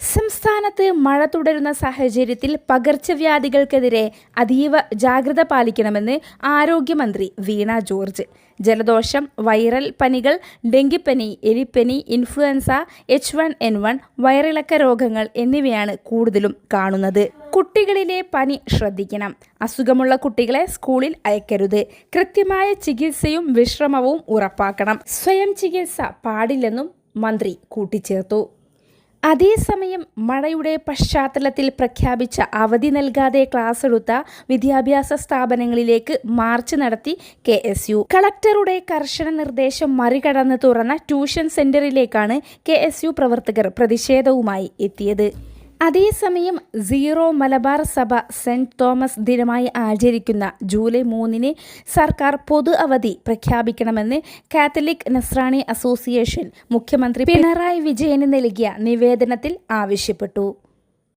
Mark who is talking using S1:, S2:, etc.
S1: സംസ്ഥാനത്ത് മഴ തുടരുന്ന സാഹചര്യത്തിൽ പകർച്ചവ്യാധികൾക്കെതിരെ അതീവ ജാഗ്രത പാലിക്കണമെന്ന് ആരോഗ്യമന്ത്രി വീണ ജോർജ്. ജലദോഷം വൈറൽ പനികൾ ഡെങ്കിപ്പനി എലിപ്പനി influenza H one N one വയറിളക്ക രോഗങ്ങൾ എന്നിവയാണ് കൂടുതലും കാണുന്നത്. കുട്ടികളിലെ പനി ശ്രദ്ധിക്കണം. അസുഖമുള്ള കുട്ടികളെ സ്കൂളിൽ അയക്കരുത്. കൃത്യമായ ചികിത്സയും വിശ്രമവും ഉറപ്പാക്കണം. സ്വയം ചികിത്സ പാടില്ലെന്നും മന്ത്രി കൂട്ടിച്ചേർത്തു. അതേസമയം മഴയുടെ പശ്ചാത്തലത്തിൽ പ്രഖ്യാപിച്ച അവധി നൽകാതെ ക്ലാസ് എടുത്ത വിദ്യാഭ്യാസ സ്ഥാപനങ്ങളിലേക്ക് മാർച്ച് നടത്തി കെ എസ് യു. കളക്ടറുടെ കർശന നിർദ്ദേശം മറികടന്ന് തുറന്ന ട്യൂഷൻ സെന്ററിലേക്കാണ് കെ എസ് യു പ്രവർത്തകർ പ്രതിഷേധവുമായി എത്തിയത്. അതേസമയം സീറോ മലബാർ സഭ സെന്റ് തോമസ് ദിനമായി ആചരിക്കുന്ന ജൂലൈ മൂന്നിന് സർക്കാർ പൊതു അവധി പ്രഖ്യാപിക്കണമെന്ന് കാത്തലിക് നസ്രാണി അസോസിയേഷൻ മുഖ്യമന്ത്രി പിണറായി വിജയന് നൽകിയ നിവേദനത്തിൽ ആവശ്യപ്പെട്ടു.